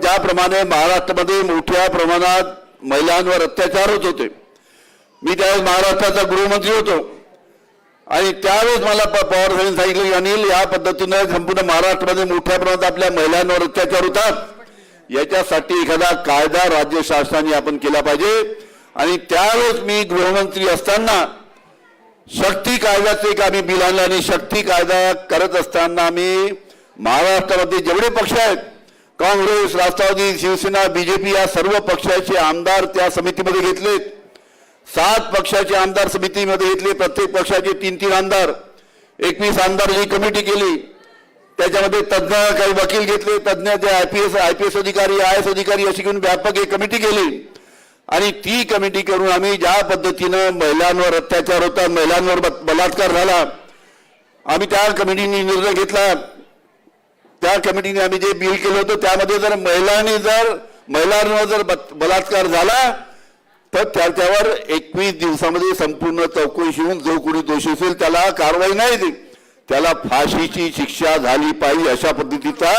ज्याप्रमाणे महाराष्ट्रामध्ये मोठ्या प्रमाणात महिलांवर अत्याचार होत होते. मी त्यावेळेस महाराष्ट्राचा गृहमंत्री होतो. आणि त्यावेळेस मला प- पवार साहेबांनी सांगितलं की अनिल या पद्धतीनं संपूर्ण महाराष्ट्रामध्ये मोठ्या प्रमाणात आपल्या महिलांवर अत्याचार होतात. याच्यासाठी एखादा कायदा राज्य शासनाने आपण केला पाहिजे. आणि त्यावेळेस मी गृहमंत्री असताना शक्ती कायद्याचं एक आम्ही बिल आणलं आणि शक्ती कायदा करत असताना आम्ही महाराष्ट्रामध्ये जेवढे पक्ष आहेत काँग्रेस राष्ट्रवादी शिवसेना बीजेपी या सर्व पक्षाचे आमदार त्या समितीमध्ये घेतलेत. सात पक्षाचे आमदार समितीमध्ये घेतले. प्रत्येक पक्षाचे तीन तीन आमदार. एकवीस आमदार ही कमिटी केली. त्याच्यामध्ये तज्ज्ञ काही वकील घेतले. तज्ज्ञ जे I P S I P S अधिकारी आय एस अधिकारी अशी घेऊन व्यापक एक कमिटी केली. आणि ती कमिटी करून आम्ही ज्या पद्धतीनं महिलांवर अत्याचार होता महिलांवर ब- बलात्कार झाला आम्ही त्या कमिटीने निर्णय घेतला. त्या कमिटीने आम्ही जे बिल केलं होतं त्यामध्ये जर महिलांनी जर महिलांवर जर बत- बलात्कार झाला तर त्याच्यावर एकवीस दिवसामध्ये संपूर्ण चौकशी होऊन जो कोणी दोषी असेल त्याला कारवाई नाही त्याला फाशीची शिक्षा झाली पाहिजे अशा पद्धतीचा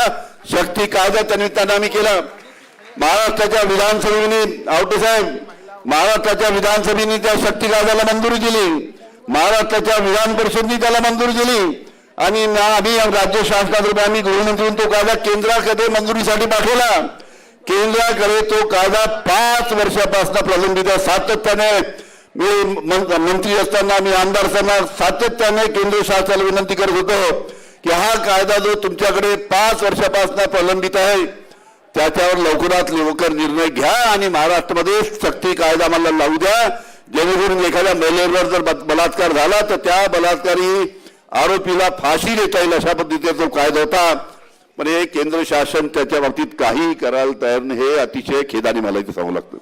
शक्ती कायदा त्या निमित्तानं आम्ही केला. महाराष्ट्राच्या विधानसभेने आवटे साहेब महाराष्ट्राच्या विधानसभेने त्या शक्ती कायद्याला मंजुरी दिली. महाराष्ट्राच्या विधान परिषदेने त्याला मंजुरी दिली. आणि ना- आम्ही राज्य शासनातर्फे आम्ही गृहमंत्री तो कायदा केंद्राकडे मंजुरीसाठी पाठवला. केंद्राकडे तो कायदा पाच वर्षापासून प्रलंबित आहे सातत्याने. मी मंत्री असताना मी आमदार असताना सातत्याने केंद्र शासनाला विनंती करत होतो की हा कायदा जो तुमच्याकडे पाच वर्षापासून प्रलंबित आहे त्याच्यावर लवकरात लवकर निर्णय घ्या आणि महाराष्ट्रामध्ये सक्ती कायदा मला लावू द्या. जेणेकरून एखाद्या महिलेवर जर बलात्कार झाला तर त्या बलात्कारी आरोपीला फाशी देता येईल अशा पद्धतीचा जो कायदा होता पण हे केंद्र शासन त्याच्या बाबतीत काही करायला तयार नाही. हे अतिशय खेदाने मला इथे सांगू लागतं.